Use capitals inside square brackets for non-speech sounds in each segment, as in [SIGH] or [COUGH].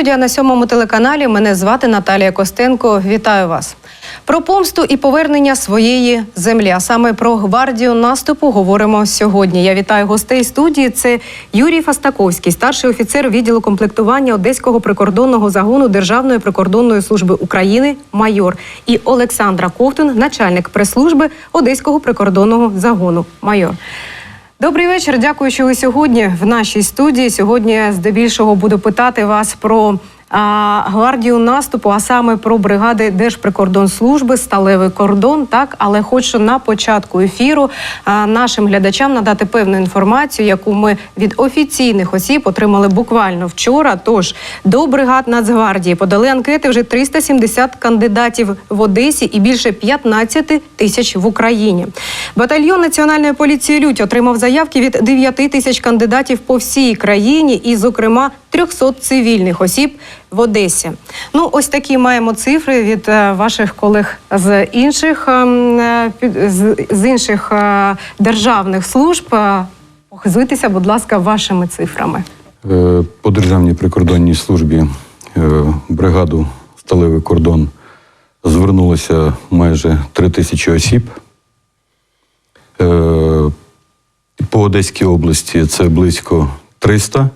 студія на сьомому телеканалі. Мене звати Наталія Костенко. Вітаю вас. Про помсту і повернення своєї землі. А саме про гвардію наступу говоримо сьогодні. Я вітаю гостей студії. Це Юрій Фастаковський, старший офіцер відділу комплектування Одеського прикордонного загону Державної прикордонної служби України, майор, і Олександра Ковтун, начальник прес-служби Одеського прикордонного загону, майор. Добрий вечір. Дякую, що ви сьогодні в нашій студії. Сьогодні здебільшого буду питати вас про гвардію наступу, а саме про бригади Держприкордонслужби, сталевий кордон. Так, але хочу на початку ефіру нашим глядачам надати певну інформацію, яку ми від офіційних осіб отримали буквально вчора. Тож до бригад Нацгвардії подали анкети вже 370 кандидатів в Одесі і більше 15 тисяч в Україні. Батальйон національної поліції Лють отримав заявки від 9 тисяч кандидатів по всій країні, і, зокрема, 300 цивільних осіб в Одесі. Ну, ось такі маємо цифри від е, ваших колег з інших ем, е, з, інших е, державних служб. Похизуйтеся, будь ласка, вашими цифрами. По Державній прикордонній службі бригаду Сталевий кордон звернулося майже три тисячі осіб. По Одеській області це близько 300.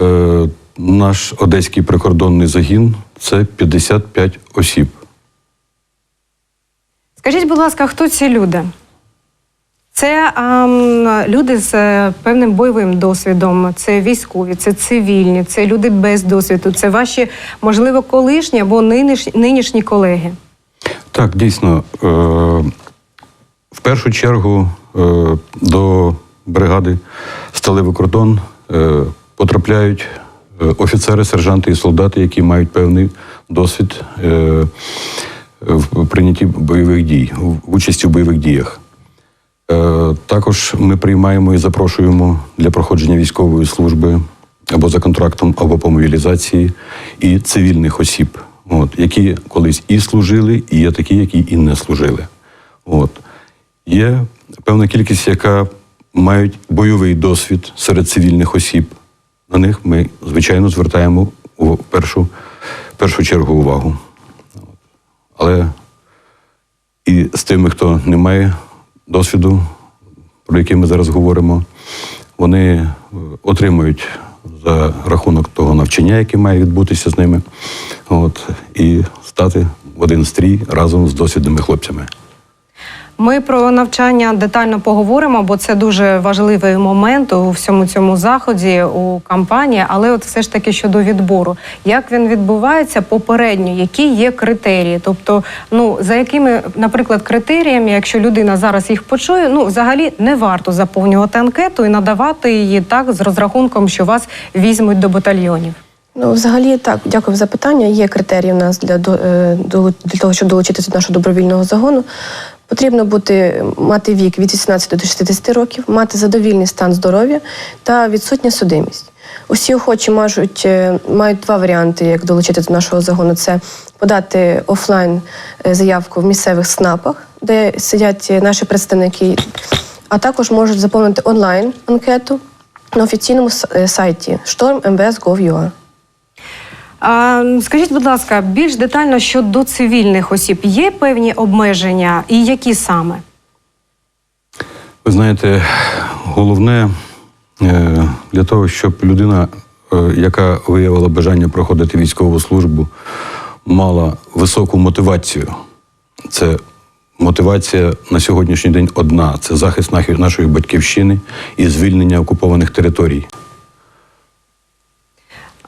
Е, Наш Одеський прикордонний загін це 55 осіб. Скажіть, будь ласка, хто ці люди? Це ем, люди з е, певним бойовим досвідом, це військові, це цивільні, це люди без досвіду, це ваші, можливо, колишні або нинішні, нинішні колеги. Так, дійсно. Е, в першу чергу е, до бригади Сталевий кордон е, потрапляють е, офіцери, сержанти і солдати, які мають певний досвід е, в прийнятті бойових дій, в участі в бойових діях. Е, Також ми приймаємо і запрошуємо для проходження військової служби або за контрактом, або по мобілізації і цивільних осіб, от, які колись і служили, і є такі, які і не служили. От. Є певна кількість, яка мають бойовий досвід серед цивільних осіб. На них ми, звичайно, звертаємо у першу, першу чергу увагу. Але і з тими, хто не має досвіду, про який ми зараз говоримо, вони е, отримують за рахунок того навчання, яке має відбутися з ними, от, і стати в один стрій разом з досвідними хлопцями. Ми про навчання детально поговоримо, бо це дуже важливий момент у всьому цьому заході у кампанії. Але от все ж таки щодо відбору, як він відбувається попередньо, які є критерії? Тобто, ну за якими, наприклад, критеріями, якщо людина зараз їх почує, ну взагалі не варто заповнювати анкету і надавати її так з розрахунком, що вас візьмуть до батальйонів. Ну, взагалі, так, дякую за запитання. Є критерії у нас для, е, для того, щоб долучитися до нашого добровільного загону. Потрібно бути, мати вік від 18 до 60 років, мати задовільний стан здоров'я та відсутня судимість. Усі охочі можуть, е, мають два варіанти, як долучитися до нашого загону: це подати офлайн е, заявку в місцевих СНАПах, де сидять е, наші представники, а також можуть заповнити онлайн анкету на офіційному сайті storm.mvs.gov.ua. А, скажіть, будь ласка, більш детально щодо цивільних осіб є певні обмеження, і які саме? Ви знаєте, головне е, для того, щоб людина, е, яка виявила бажання проходити військову службу, мала високу мотивацію. Це мотивація на сьогоднішній день одна: це захист нашої батьківщини і звільнення окупованих територій.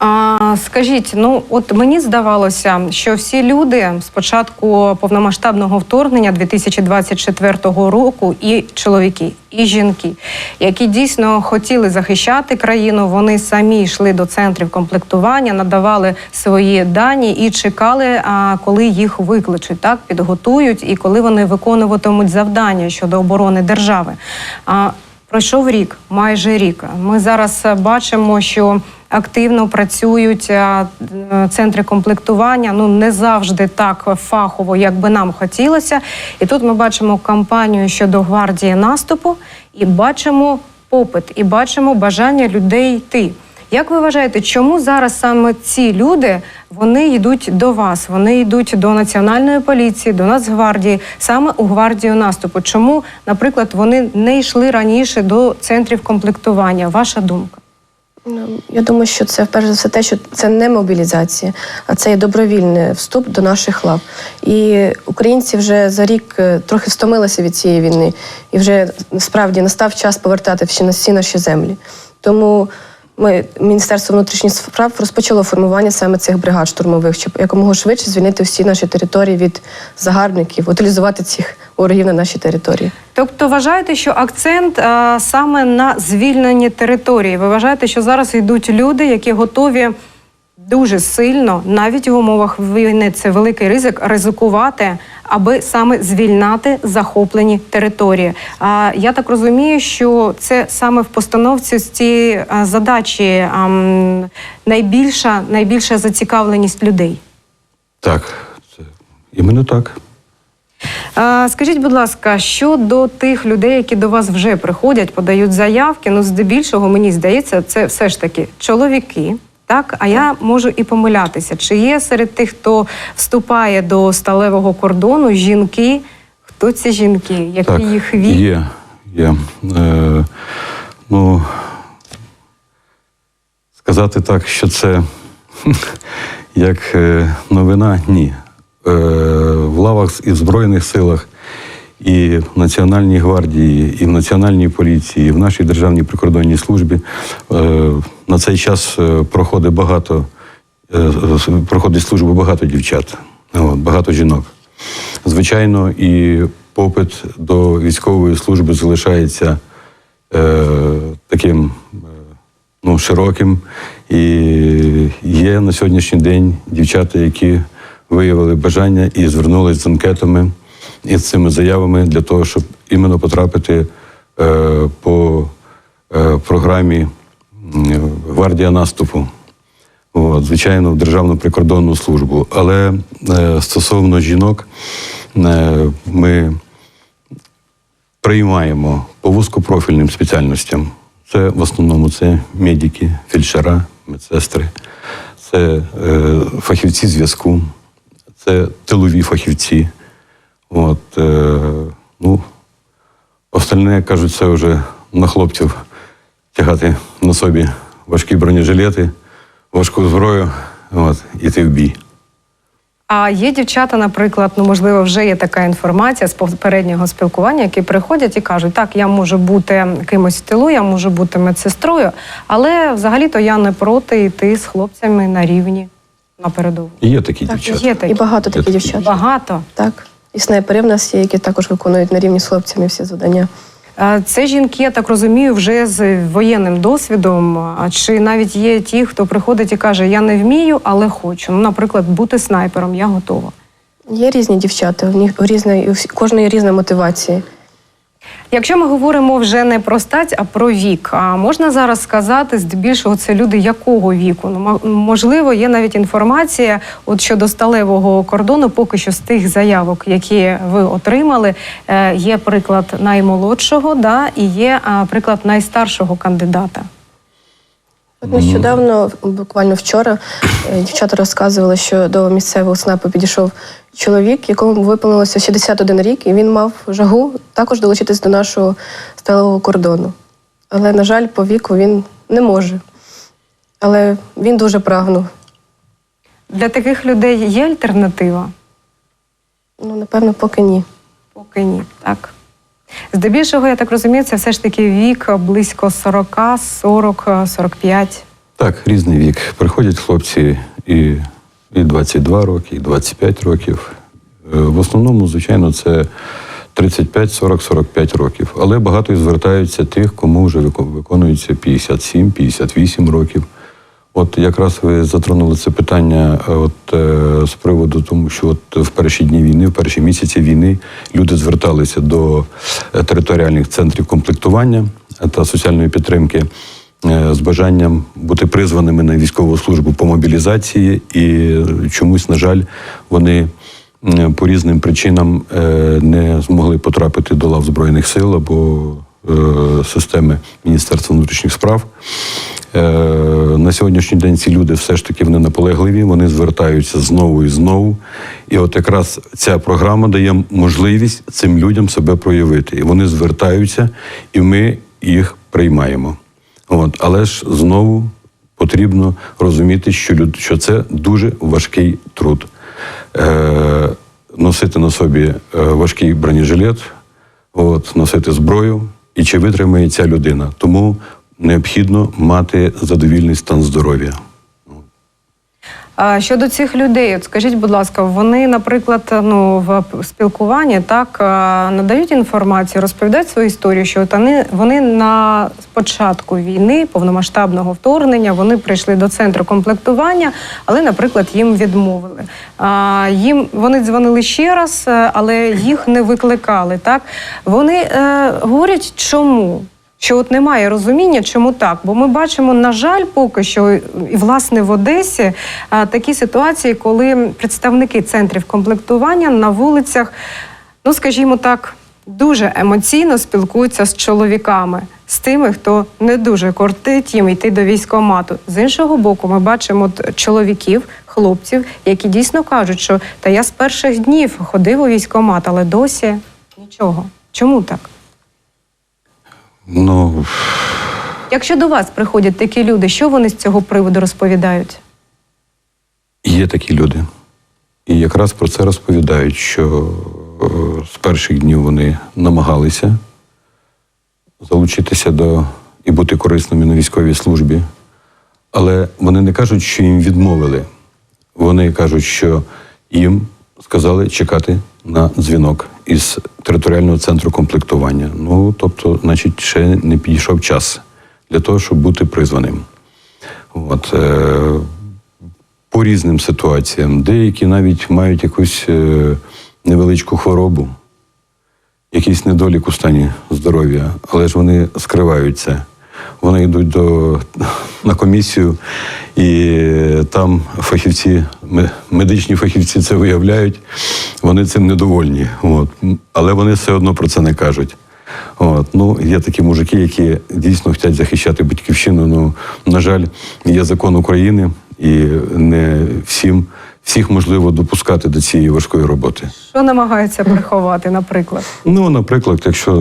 А, скажіть, ну от мені здавалося, що всі люди з початку повномасштабного вторгнення 2024 року, і чоловіки, і жінки, які дійсно хотіли захищати країну, вони самі йшли до центрів комплектування, надавали свої дані і чекали, коли їх викличуть, так підготують, і коли вони виконуватимуть завдання щодо оборони держави. А, Пройшов рік, майже рік. Ми зараз е, бачимо, що активно працюють е, е, центри комплектування. Ну не завжди так фахово, як би нам хотілося. І тут ми бачимо кампанію щодо гвардії наступу, і бачимо попит, і бачимо бажання людей йти. Як ви вважаєте, чому зараз саме ці люди вони йдуть до вас? Вони йдуть до національної поліції, до Нацгвардії, саме у гвардію наступу? Чому, наприклад, вони не йшли раніше до центрів комплектування? Ваша думка? Ну, Я думаю, що це перш за все те, що це не мобілізація, а це є добровільний вступ до наших лав. І українці вже за рік е, трохи втомилися від цієї війни, і вже справді настав час повертати всі на всі наші землі. Тому ми, Міністерство внутрішніх справ розпочало формування саме цих бригад штурмових, щоб якомога швидше звільнити всі наші території від загарбників, утилізувати цих ворогів на нашій території. Тобто вважаєте, що акцент а, саме на звільненні території? Ви вважаєте, що зараз йдуть люди, які готові дуже сильно, навіть в умовах війни, це великий ризик, ризикувати, аби саме звільняти захоплені території? А я так розумію, що це саме в постановці з цієї задачі а, найбільша, найбільша зацікавленість людей. Так, це іменно так. Скажіть, будь ласка, щодо тих людей, які до вас вже приходять, подають заявки, ну здебільшого мені здається, це все ж таки чоловіки. Так, а я можу і помилятися. Чи є серед тих, хто вступає до сталевого кордону, жінки? Хто ці жінки? Який Так, їх вік? є. є. Е, ну, сказати так, що це [LAUGHS] як е, новина, ні. Е, в лавах і в Збройних силах, і в Національній гвардії, і в Національній поліції, і в нашій державній прикордонній службі е, на цей час е, проходить багато, е, проходить службу багато дівчат, багато жінок. Звичайно, і попит до військової служби залишається е, таким е, ну, широким. І є на сьогоднішній день дівчата, які виявили бажання і звернулись з анкетами і з цими заявами для того, щоб іменно потрапити е, по е, програмі Гвардія наступу. От, звичайно, в Державну прикордонну службу. Але е, стосовно жінок, е, ми приймаємо по вузькопрофільним спеціальностям. Це в основному це медики, фельдшера, медсестри, це е, фахівці зв'язку, це тилові фахівці. От, е, ну, остальне, кажуть, це вже на хлопців тягати на собі важкі бронежилети, важку зброю, от, іти в бій. А є дівчата, наприклад, ну можливо, вже є така інформація з попереднього спілкування, які приходять і кажуть, так, я можу бути кимось в тилу, я можу бути медсестрою, але взагалі-то я не проти йти з хлопцями на рівні на передову. Є такі Так, дівчата. Є такі. І багато таких такі. дівчат. Багато. Так. І снайпери в нас є, які також виконують на рівні з хлопцями всі завдання. Це жінки, я так розумію, вже з воєнним досвідом. А Чи навіть є ті, хто приходить і каже, я не вмію, але хочу. Ну, наприклад, бути снайпером, я готова. Є різні дівчата, в них різна, у кожної різна мотивація. Якщо ми говоримо вже не про стать, а про вік, а можна зараз сказати, здебільшого це люди якого віку? Ну можливо, є навіть інформація от щодо сталевого кордону, поки що з тих заявок, які ви отримали, е, є приклад наймолодшого, да, і є приклад найстаршого кандидата. От нещодавно, буквально вчора, е, дівчата розказували, що до місцевого СНАПу підійшов чоловік, якому виповнилося 61 рік, і він мав жагу також долучитись до нашого сталевого кордону. Але, на жаль, по віку він не може. Але він дуже прагнув. Для таких людей є альтернатива? Ну, напевно, поки ні. Поки ні, так. Здебільшого, я так розумію, це все ж таки вік близько 40, 40, 45. Так, різний вік. Приходять хлопці і, і 22 роки, і 25 років. Е, В основному, звичайно, це 35, 40, 45 років. Але багато і звертаються тих, кому вже вико- виконується 57, 58 років. От якраз ви затронули це питання е, от, е, з приводу, тому що от в перші дні війни, в перші місяці війни люди зверталися до е, територіальних центрів комплектування та соціальної підтримки е, з бажанням бути призваними на військову службу по мобілізації, і чомусь, на жаль, вони по різним причинам е, не змогли потрапити до лав Збройних сил або е, системи Міністерства внутрішніх справ. Е, на сьогоднішній день ці люди все ж таки вони наполегливі, вони звертаються знову і знову. І от якраз ця програма дає можливість цим людям себе проявити. І вони звертаються, і ми їх приймаємо. От, але ж знову потрібно розуміти, що, люд, що це дуже важкий труд. Е, носити на собі е, важкий бронежилет, от, носити зброю, і чи витримає ця людина. Тому необхідно мати задовільний стан здоров'я. Щодо цих людей, от скажіть, будь ласка, вони, наприклад, ну в спілкуванні так надають інформацію, розповідають свою історію, що от вони, вони на спочатку війни, повномасштабного вторгнення, вони прийшли до центру комплектування, але, наприклад, їм відмовили. А, їм вони дзвонили ще раз, е, але їх не викликали. Так вони е, говорять, чому? Що от немає розуміння, чому так. Бо ми бачимо, на жаль, поки що і власне в Одесі такі ситуації, коли представники центрів комплектування на вулицях, ну скажімо так, дуже емоційно спілкуються з чоловіками, з тими, хто не дуже кортить їм йти до військкомату. З іншого боку, ми бачимо чоловіків, хлопців, які дійсно кажуть, що та я з перших днів ходив у військкомат, але досі нічого. Чому так? Ну, Якщо до вас приходять такі люди, що вони з цього приводу розповідають? Є такі люди. І якраз про це розповідають, що е, з перших днів вони намагалися залучитися до і бути корисними на військовій службі. Але вони не кажуть, що їм відмовили. Вони кажуть, що їм сказали чекати на дзвінок із територіального центру комплектування. Ну, тобто, значить, ще не підійшов час для того, щоб бути призваним. От, е, по різним ситуаціям. Деякі навіть мають якусь е, невеличку хворобу, якийсь недолік у стані здоров'я, але ж вони скривають це. Вони йдуть до, на комісію, і там фахівці, медичні фахівці це виявляють, вони цим недовольні. От. Але вони все одно про це не кажуть. От. Ну, є такі мужики, які дійсно хочуть захищати батьківщину. Ну, на жаль, є закон України, і не всім, всіх можливо допускати до цієї важкої роботи. Що намагаються приховати, наприклад? Ну, наприклад, якщо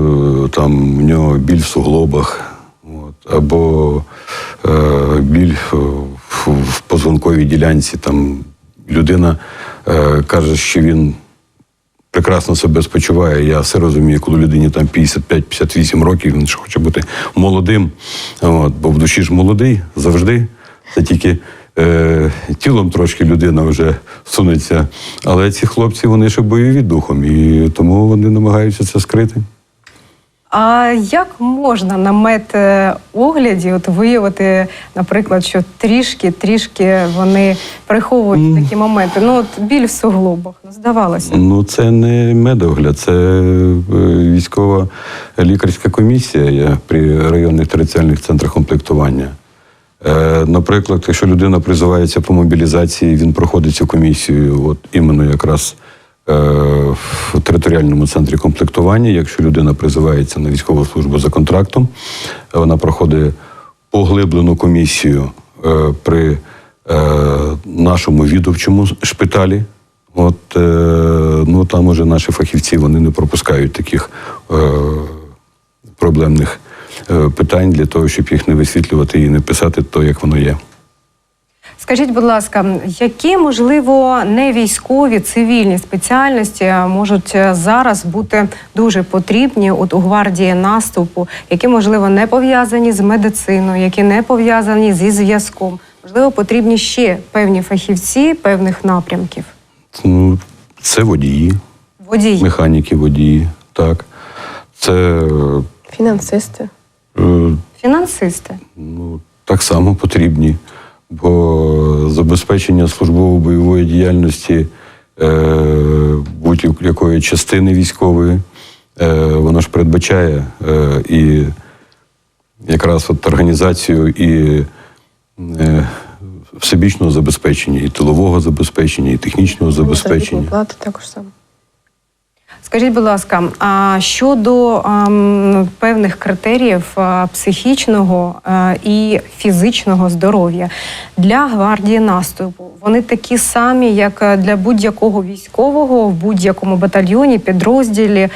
е, там в нього біль в суглобах, або е, біль в, позвонковій ділянці, там людина е, каже, що він прекрасно себе спочуває. Я все розумію, коли людині там 55-58 років, він ж хоче бути молодим. От, бо в душі ж молодий завжди. Це тільки е, тілом трошки людина вже сунеться. Але ці хлопці вони ще бойові духом, і тому вони намагаються це скрити. А як можна на медогляді от виявити, наприклад, що трішки, трішки вони приховують такі моменти? Ну, от біль в суглобах, ну, здавалося. Ну, це не медогляд, це е, військова лікарська комісія є при районних територіальних центрах комплектування. Е, Наприклад, якщо людина призивається по мобілізації, він проходить цю комісію, от іменно якраз в територіальному центрі комплектування. Якщо людина призивається на військову службу за контрактом, вона проходить поглиблену комісію е, при е, нашому відовчому шпиталі. От е, ну там уже наші фахівці вони не пропускають таких е, проблемних е, питань для того, щоб їх не висвітлювати і не писати то, як воно є. Скажіть, будь ласка, які можливо не військові цивільні спеціальності можуть е, зараз бути дуже потрібні от у гвардії наступу, які можливо не пов'язані з медициною, які не пов'язані зі зв'язком? Можливо, потрібні ще певні фахівці певних напрямків. Ну, це водії, Водії. механіки, водії, так. Це Фінансисти. е, Фінансисти. ну, так само потрібні, бо забезпечення службово-бойової діяльності е, будь-якої частини військової, е, воно ж передбачає е, і якраз от організацію і е, всебічного забезпечення, і тилового забезпечення, і технічного забезпечення. плату також саме. Скажіть, будь ласка, а щодо ем, певних критеріїв а, психічного е, і фізичного здоров'я для гвардії наступу, вони такі самі, як е, для будь-якого військового в будь-якому батальйоні, підрозділі,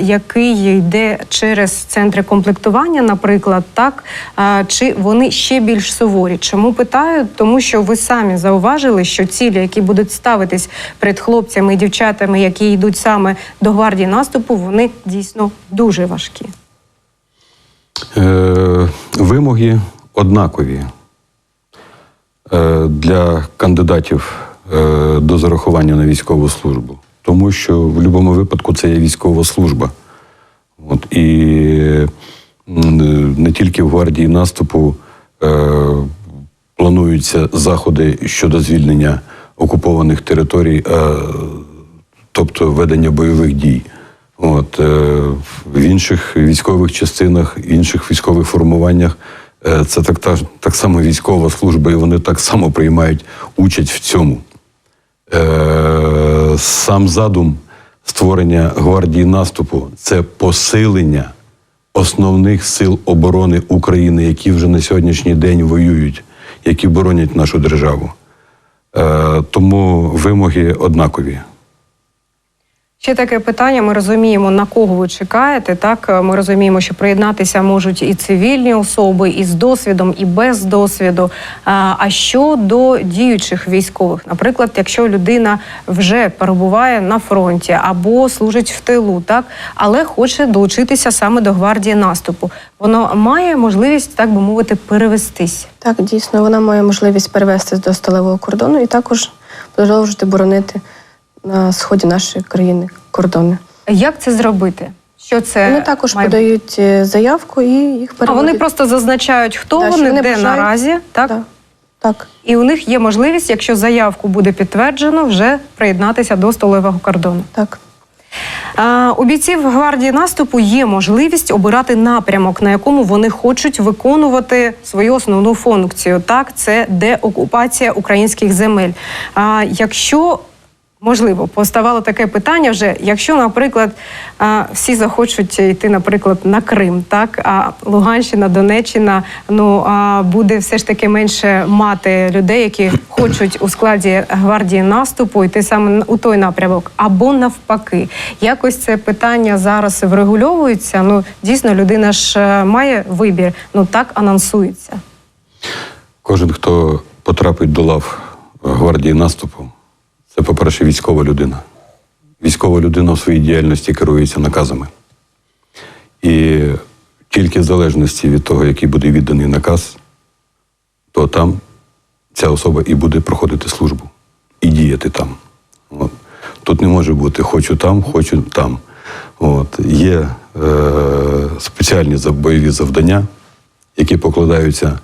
який йде через центри комплектування, наприклад, так чи вони ще більш суворі? Чому питаю? Тому що ви самі зауважили, що цілі, які будуть ставитись перед хлопцями і дівчатами, які йдуть саме до гвардії наступу, вони дійсно дуже важкі. Е, вимоги однакові е, для кандидатів е, до зарахування на військову службу, тому що в будь-якому випадку це є військова служба. От, і не тільки в гвардії наступу е, плануються заходи щодо звільнення окупованих територій, е, тобто ведення бойових дій. От, е, в інших військових частинах, інших військових формуваннях е, це так, так, так само військова служба, і вони так само приймають участь в цьому. Е, сам задум створення гвардії наступу це посилення основних сил оборони України, які вже на сьогоднішній день воюють, які боронять нашу державу. Е, тому вимоги однакові. Ще таке питання. Ми розуміємо, на кого ви чекаєте. Так ми розуміємо, що приєднатися можуть і цивільні особи, і з досвідом, і без досвіду. А а що до діючих військових, наприклад, якщо людина вже перебуває на фронті або служить в тилу, так але хоче долучитися саме до гвардії наступу, воно має можливість, так би мовити, перевестись. Так, дійсно, вона має можливість перевестись до сталевого кордону і також продовжити боронити на сході нашої країни кордони. Як це зробити? Що це Вони також має подають е, заявку і їх А вони просто зазначають, хто Да, вони, вони де бажають. наразі, так? Так. так. І у них є можливість, якщо заявку буде підтверджено, вже приєднатися до столового кордону. так. А, у бійців гвардії наступу є можливість обирати напрямок, на якому вони хочуть виконувати свою основну функцію. Так, це деокупація українських земель. А якщо Можливо, поставало таке питання вже, якщо, наприклад, всі захочуть йти, наприклад, на Крим, так а Луганщина, Донеччина, ну буде все ж таки менше мати людей, які хочуть у складі гвардії наступу йти саме у той напрямок, або навпаки, якось це питання зараз врегульовується. Ну дійсно, людина ж е, має вибір. Ну так анонсується. Кожен, хто потрапить до лав гвардії наступу, це, по-перше, військова людина. Військова людина в своїй діяльності керується наказами. І тільки в залежності від того, який буде відданий наказ, то там ця особа і буде проходити службу і діяти там. От. Тут не може бути хочу там, хочу там. От. Є е, спеціальні бойові завдання, які покладаються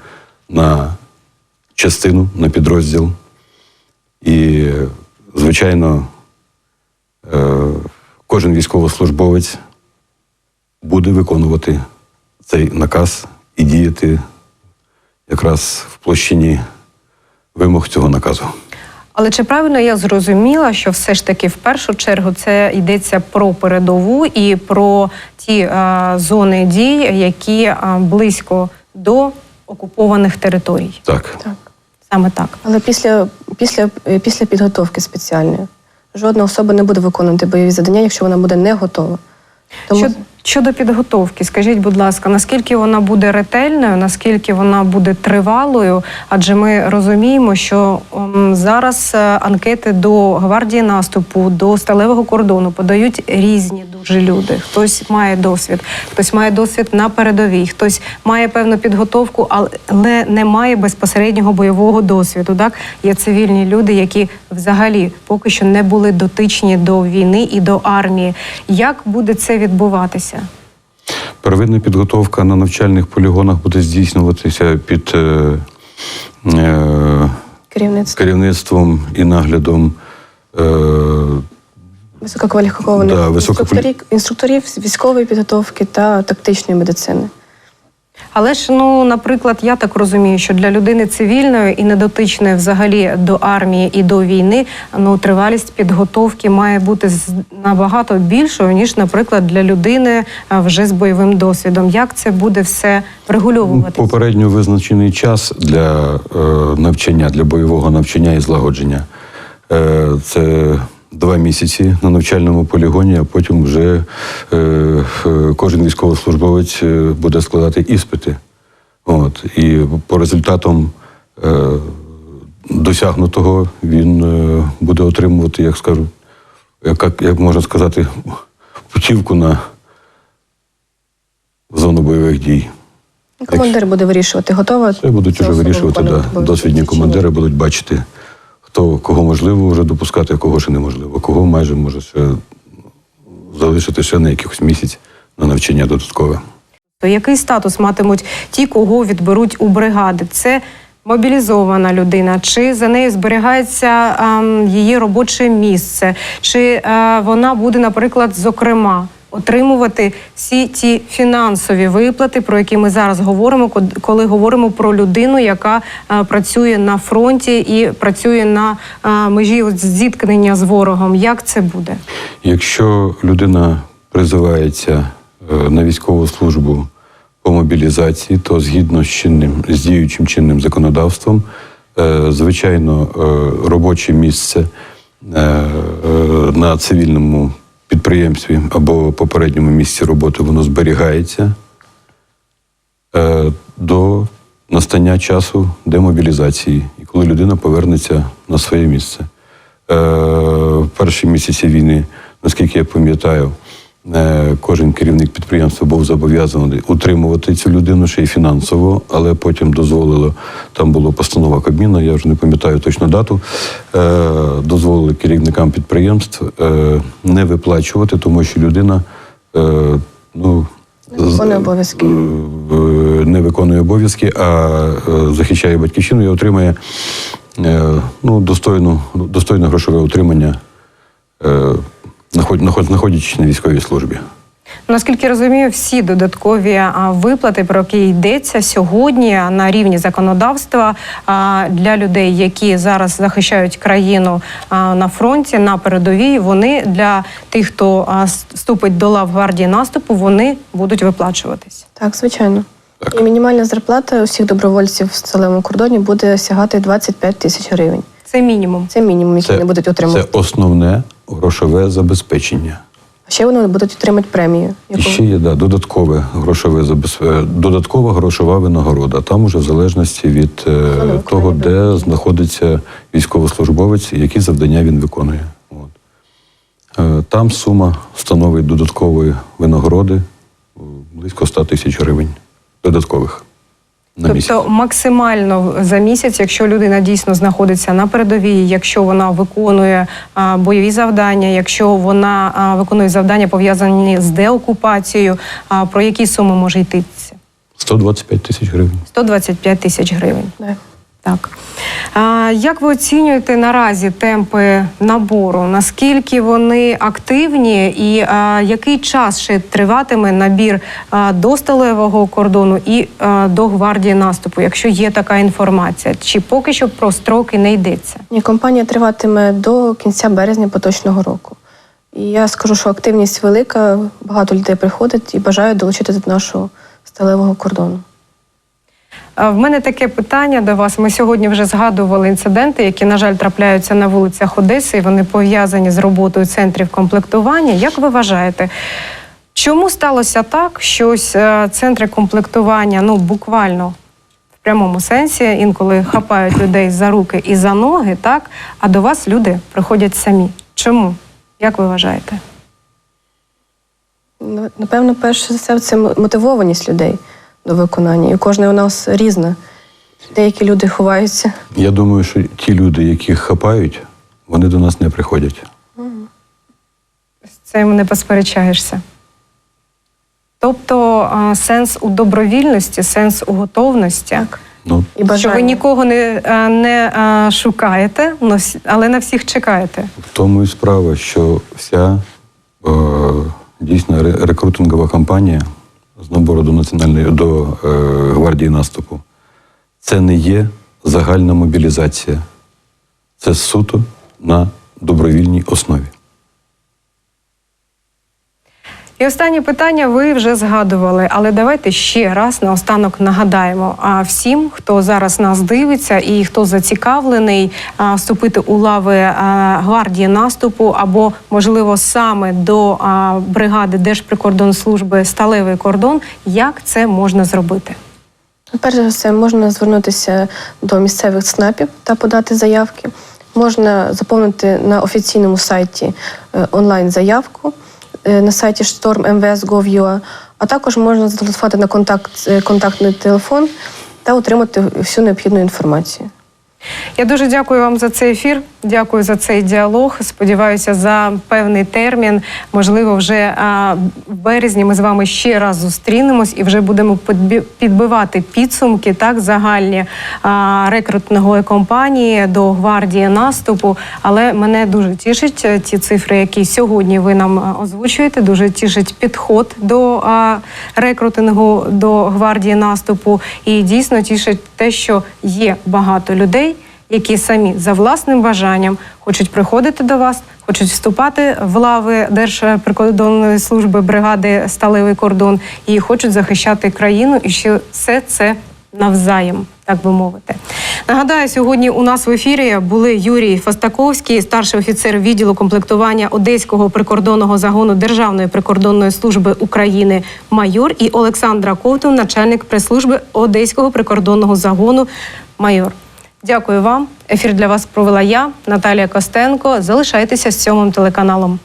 на частину, на підрозділ. І, звичайно, е, кожен військовослужбовець буде виконувати цей наказ і діяти якраз в площині вимог цього наказу. Але чи правильно я зрозуміла, що все ж таки в першу чергу це йдеться про передову і про ті е, зони дій, які е, близько до окупованих територій? Так. так. Саме так. Але після, після, е, після підготовки спеціальної жодна особа не буде виконувати бойові завдання, якщо вона буде не готова. Тому Що, щодо підготовки, скажіть, будь ласка, наскільки вона буде ретельною, наскільки вона буде тривалою? Адже ми розуміємо, що зараз е, анкети до гвардії наступу, до сталевого кордону подають різні дуже люди. Хтось має досвід, хтось має досвід на передовій, хтось має певну підготовку, але не має безпосереднього бойового досвіду. Так є цивільні люди, які взагалі поки що не були дотичні до війни і до армії. Як буде це відбуватися? Первинна підготовка на навчальних полігонах буде здійснюватися під е, е, керівництво керівництвом і наглядом е, висококваліфікованих Да, висококвалі- інструкторів, інструкторів з військової підготовки та тактичної медицини. Але ж, ну, наприклад, я так розумію, що для людини цивільної і недотичної взагалі до армії і до війни, ну, тривалість підготовки має бути набагато більшою, ніж, наприклад, для людини вже з бойовим досвідом. Як це буде все врегульовуватися? Попередньо визначений час для е, навчання, для бойового навчання і злагодження. Е, це два місяці на навчальному полігоні, а потім вже е, кожен військовослужбовець е, буде складати іспити. От. І по результатам е, досягнутого він е, буде отримувати, як скажу, як, як можна сказати, путівку на зону бойових дій. Командир буде вирішувати, готова. Це будуть вже вирішувати, да. досвідні командири будуть бачити, хто кого можливо вже допускати, а кого ще неможливо, кого майже може ще залишити ще на якихось місяць на навчання додаткове. То який статус матимуть ті, кого відберуть у бригади? Це мобілізована людина, чи за нею зберігається ем, її робоче місце, чи е, вона буде, наприклад, зокрема. Отримувати всі ті фінансові виплати, про які ми зараз говоримо, коли говоримо про людину, яка е, працює на фронті і працює на е, межі зіткнення з ворогом. Як це буде? Якщо людина призивається е, на військову службу по мобілізації, то згідно з чинним з діючим чинним законодавством, звичайно, робоче місце на цивільному підприємстві або попередньому місці роботи воно зберігається е, до настання часу демобілізації, і коли людина повернеться на своє місце. Е, в перші місяці війни, наскільки я пам'ятаю, кожен керівник підприємства був зобов'язаний утримувати цю людину ще й фінансово, але потім дозволило, там була постанова Кабміна, я вже не пам'ятаю точну дату. е, Дозволили керівникам підприємств е, не виплачувати, тому що людина е, ну, Не виконує обов'язки. е, не виконує обов'язки, а е, захищає батьківщину і отримує е, ну, достойну, достойне грошове утримання, е, знаходячись на військовій службі. Наскільки розумію, всі додаткові виплати, про які йдеться сьогодні на рівні законодавства а, для людей, які зараз захищають країну на фронті, на передовій, вони для тих, хто вступить до лав гвардії наступу, вони будуть виплачуватись. Так, звичайно. Так. І мінімальна зарплата усіх добровольців в сталевому кордоні буде сягати 25 тисяч гривень. Це мінімум. Це мінімум, який вони будуть це основне грошове забезпечення. А ще вони будуть отримати премію. І ще є да, додаткове грошове забезпечення, додаткова грошова винагорода. Там уже в залежності від е, виконання того, де знаходиться військовослужбовець, і які завдання він виконує. От. Е, Там сума становить додаткової винагороди е, близько 100 тисяч гривень додаткових на місяць. Тобто максимально за місяць, якщо людина дійсно знаходиться на передовій, якщо вона виконує а, бойові завдання, якщо вона а, виконує завдання пов'язані з деокупацією, а, про які суми може йтися? 125 тисяч гривень. 125 тисяч гривень. Да. Так. А, як ви оцінюєте наразі темпи набору? Наскільки вони активні, і а, який час ще триватиме набір а, до сталевого кордону і а, до гвардії наступу, якщо є така інформація? Чи поки що про строки не йдеться? Ні, компанія триватиме до кінця березня поточного року. І я скажу, що активність велика, багато людей приходить і бажають долучитися до нашого сталевого кордону. В мене таке питання до вас. Ми сьогодні вже згадували інциденти, які, на жаль, трапляються на вулицях Одеси, і вони пов'язані з роботою центрів комплектування. Як ви вважаєте, чому сталося так, що ось е, центри комплектування, ну буквально в прямому сенсі, інколи хапають людей за руки і за ноги, так, а до вас люди приходять самі? Чому? Як ви вважаєте? Ну, Напевно, перше за все, це мотивованість людей до виконання. І кожна у нас різна. Деякі люди ховаються. Я думаю, що ті люди, яких хапають, вони до нас не приходять. З цим не посперечаєшся. Тобто а, сенс у добровільності, сенс у готовності, Ну, І бажання. що ви нікого не, а, не а, шукаєте, но але на всіх чекаєте. В тому і справа, що вся е, дійсно рекрутингова кампанія з набору до національної до е, гвардії наступу, це не є загальна мобілізація. Це суто на добровільній основі. І останнє питання ви вже згадували, але давайте ще раз наостанок нагадаємо. А всім, хто зараз нас дивиться і хто зацікавлений вступити у лави гвардії наступу або, можливо, саме до бригади Держприкордонслужби Сталевий кордон, як це можна зробити? Перш за все, можна звернутися до місцевих ЦНАПів та подати заявки. Можна заповнити на офіційному сайті е, онлайн-заявку е, на сайті storm.mvs.gov.ua, а також можна зателефонувати на контакт, е, контактний телефон та отримати всю необхідну інформацію. Я дуже дякую вам за цей ефір. Дякую за цей діалог. Сподіваюся, за певний термін. Можливо, вже в березні ми з вами ще раз зустрінемось і вже будемо підбивати підсумки так загальні рекрутингової кампанії до гвардії наступу. Але мене дуже тішить е, ті цифри, які сьогодні ви нам озвучуєте. Дуже тішить підход до рекрутингу до гвардії наступу. І дійсно тішить те, що є багато людей які самі за власним бажанням хочуть приходити до вас, хочуть вступати в лави Держприкордонної служби бригади Сталевий кордон і хочуть захищати країну, і ще все це навзаєм, так би мовити. Нагадаю, сьогодні у нас в ефірі були Юрій Фастаковський, старший офіцер відділу комплектування Одеського прикордонного загону Державної прикордонної служби України майор, і Олександра Ковтун, начальник прес-служби Одеського прикордонного загону майор. Дякую вам. Ефір для вас провела я, Наталія Костенко. Залишайтеся з сьомим телеканалом.